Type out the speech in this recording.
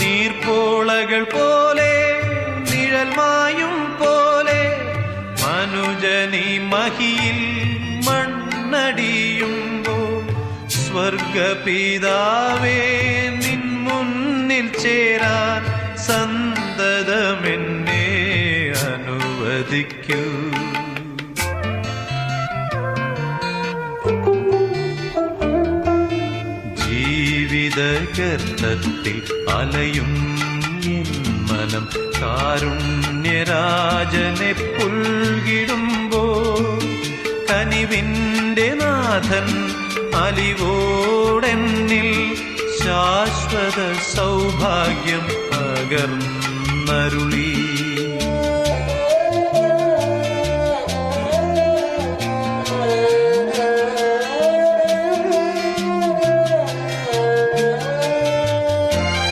നീർപ്പോളകൾ പോലെ നിഴൽമായും പോലെ മനുജനി മഹിയിൽ മണ്ണടിയുമ്പോൾ സ്വർഗപിതാവേ നിൻ മുന്നിൽ ചേരാൻ സന്തതമെന്നെ അനുവദിക്കൂ. ജീവിതഗർത്തത്തിൽ അലയും എൻ മനം കാരുണ്യരാജനെ പുൽകിടുമ്പോ കനിവിന്റെ നാഥൻ അലിവോടെന്നിൽ ശാശ്വത സൗഭാഗ്യം പകർന്നരുളി